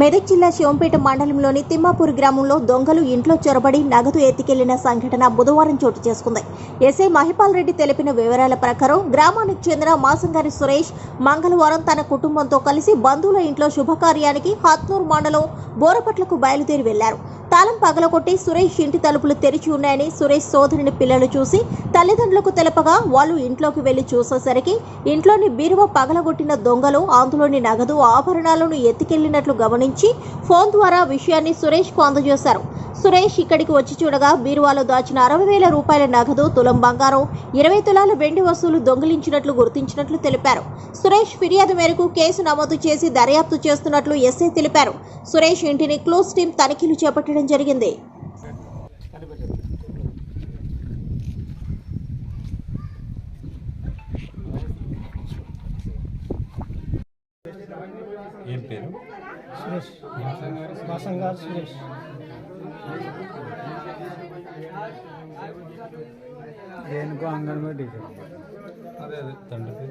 మెదక్ జిల్లా శివంపేట మండలంలోని తిమ్మాపూర్ గ్రామంలో దొంగలు ఇంట్లో చొరబడి నగదు ఎత్తికెళ్ళిన సంఘటన బుధవారం చోటు చేసుకుంది. ఎస్ఐ మహిపాల్ రెడ్డి తెలిపిన వివరాల ప్రకారం గ్రామానికి చెందిన మాసంగారి సురేష్ మంగళవారం తన కుటుంబంతో కలిసి బంధువుల ఇంట్లో శుభకార్యానికి హత్నూర్ మండలం బోరపట్లకు బయలుదేరి వెళ్ళారు. తాళం పగలగొట్టి సురేష్ ఇంటి తలుపులు తెరిచి ఉన్నాయని సురేష్ సోదరుని పిల్లలు చూసి తల్లిదండ్రులకు తెలపగా వాళ్ళు ఇంట్లోకి వెళ్ళి చూసేసరికి ఇంట్లోని బీరువ పగలగొట్టిన దొంగలు అందులోని నగదు ఆభరణాలను ఎత్తుకెళ్ళినట్లు గమనించి ఫోన్ ద్వారా విషయాన్ని సురేష్కు అందజేశారు. సురేష్ ఇక్కడికి వచ్చి చూడగా బీరువాలో దాచిన అరవై వేల రూపాయల నగదు తులం బంగారం ఇరవై తులాల వెండి వస్తువులు దొంగిలించినట్లు గుర్తించినట్లు తెలిపారు. సురేష్ ఫిర్యాదు మేరకు కేసు నమోదు చేసి దర్యాప్తు చేస్తున్నట్లు ఎస్ఐ తెలిపారు. సురేష్ ఇంటిని క్లోజ్ టీం తనిఖీలు చేపట్టడం జరిగింది. ఏం పేరు? సురేష్. ये इनको आँगन में टीचर अरे अरे ठंड पे।